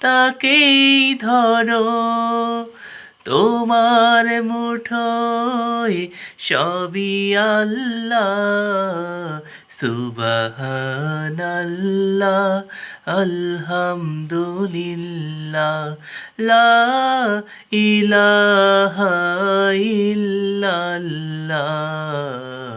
তাকেই ধরো। তোমার মুঠোয় সবই আল্লাহ সুবহানাল্লাহ আলহামদুলিল্লাহ লা ইলাহা ইল্লাল্লাহ।